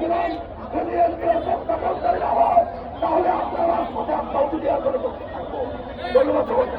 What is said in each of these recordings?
দিলাম যদি এনপিএ প্রত্যাপন করে না হয়, তাহলে আপনারা সোজা অভিযোগ করে থাকব। ধন্যবাদ সবাইকে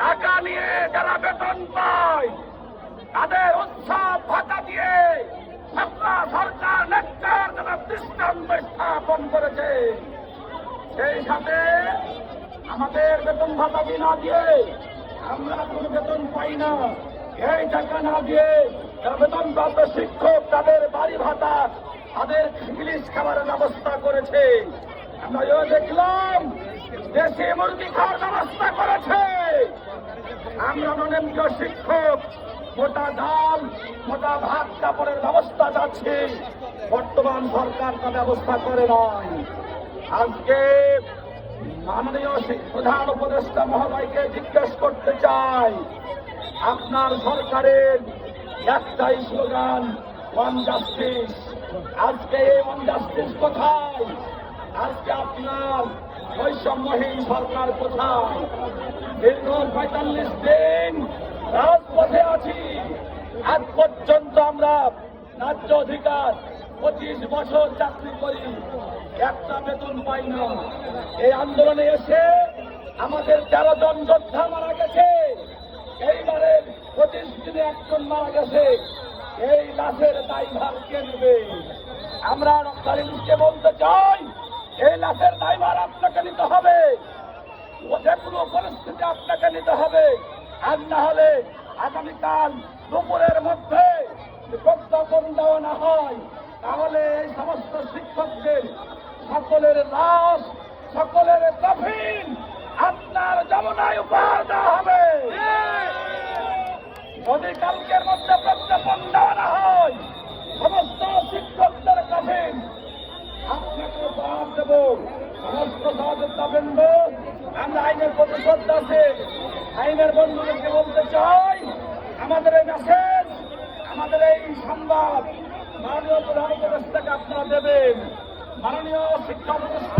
টাকা নিয়ে যারা বেতন পায়, তাদের উৎসব ভাতা দিয়ে সরকার সরকার নেতার যারা দৃষ্টান্ত স্থাপন করেছে, সেই সাথে আমাদের বেতন ভাতা না দিয়ে আমরা কোনো বেতন পাই না। এই টাকা না দিয়ে বেতন প্রাপ্ত শিক্ষক, তাদের বাড়ি ভাতা, তাদের ইংলিশ খাবারের ব্যবস্থা করেছে। আমরা দেখলাম, দেশে মুরগি খাওয়ার ব্যবস্থা করেছে। আমরা অনেক শিক্ষক, মোটা ডাল, মোটা ভাত কাপড়ের ব্যবস্থা যাচ্ছে বর্তমান সরকার তা ব্যবস্থা করে নাই। আজকে মাননীয় প্রধান উপদেষ্টা মহোদয়কে জিজ্ঞেস করতে চাই, আপনার সরকারের একটাই স্লোগান, ওয়ান জাস্টিস। আজকে এই ওয়ান জাস্টিস কোথায়? আজকে আপনার বৈষম্যহীন সরকার কোথায়? দীর্ঘ পঁয়তাল্লিশ দিন রাজপথে আছি। আজ পর্যন্ত আমরা ন্যায্য অধিকার পঁচিশ বছর চাকরি করি। একটা বেতন পাই না। এই আন্দোলনে এসে আমাদের তেরো জন যোদ্ধা মারা গেছে। এইবারে পঁচিশ দিনে একজন মারা গেছে। এই লাশের দায়ভার কে নেবে? আমরা রক্তারিমকে বলতে চাই এই লাশের দায়ভার আপনাকে নিতে হবে। যে কোনো পরিস্থিতি আপনাকে নিতে হবে। আর না হলে আগামীকাল দুপুরের মধ্যে প্রজ্ঞাপন দেওয়া না হয় তাহলে এই সমস্ত শিক্ষকদের সকলের লাশ সকলের কফিন আপনার যমুনায় উপহার দেওয়া হবে। যদি কালকের মধ্যে প্রজ্ঞাপন দেওয়া না হয় সমস্ত শিক্ষকদের কফিন আপনাকে উপহার দেব সমস্ত সহযোগিতা বৃন্দ আমরা আইনের প্রতি শ্রদ্ধা আছে। আইনের বন্ধুদেরকে বলতে চাই? আমাদের এই মেসেজ আমাদের এই সংবাদ, মাননীয় প্রধান উপদেষ্টাকে আপনারা দেবেন। মাননীয় শিক্ষা উপদেষ্টা